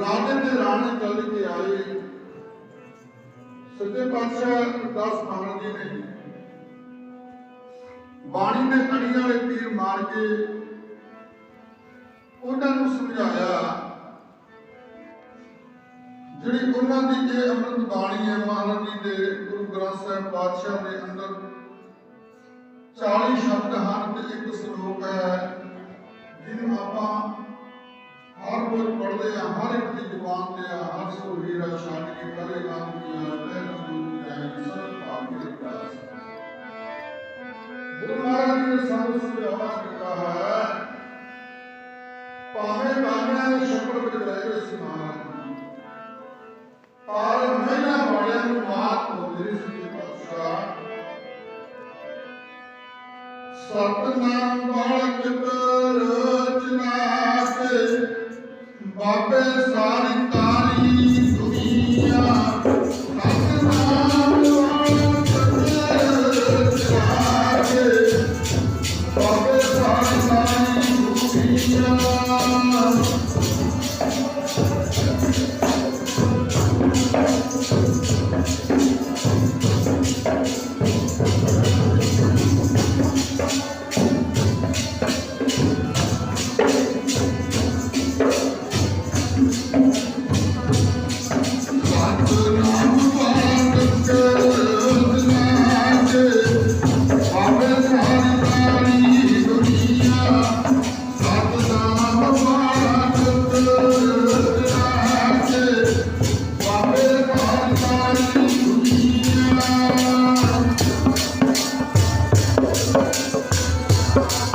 ਰਾਜੇ ਤੇ ਰਾਣੀ ਚੱਲ ਕੇ ਆਏ। ਸੱਚੇ ਪਾਤਸ਼ਾਹ ਦਾਸ ਮਹਾਰਾਜ ਜੀ ਨੇ ਬਾਣੀ ਦੇ ਕੜੀ ਵਾਲੇ ਤੀਰ ਮਾਰ ਕੇ ਉਹਨਾਂ ਨੂੰ ਸਮਝਾਇਆ, ਜਿਹੜੀ ਉਹਨਾਂ ਦੀ ਇਹ ਅੰਮ੍ਰਿਤ ਬਾਣੀ ਹੈ ਮਹਾਰਾਜ ਜੀ ਦੇ ਗੁਰੂ ਗ੍ਰੰਥ ਸਾਹਿਬ ਪਾਤਸ਼ਾਹ ਦੇ ਅੰਦਰ 40 ਸ਼ਬਦ ਹਨ ਤੇ ਇੱਕ ਗੁਰੂ ਮਹਾਰਾਜ ਜੀ ਨੇ ਸਾਨੂੰ ਸਮਝਾਉਣਾ ਕੀਤਾ ਹੈ, ਭਾਵੇਂ ਬਾਣਿਆਂ ਦੇ ਛੱਪੜ ਵਿੱਚ ਰਹਿ ਗਏ ਸੀ ਪਰ ਮਹਿਲਾ ਵਾਲਿਆਂ ਨੂੰ ਮਾਤ ਹੋ ਸੀ ਪਾਤਸ਼ਾਹ, ਸਤਨਾਮ ਬਾਲਕ ਰਚਨਾ ਕੇ ਬਾਬੇ ਸਾਰੀ ਸਤਨਾਮ ਬਾਲਕ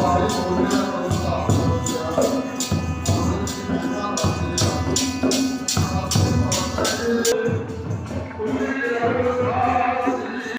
ਸਾਰੇ ਸੋਹਣੇ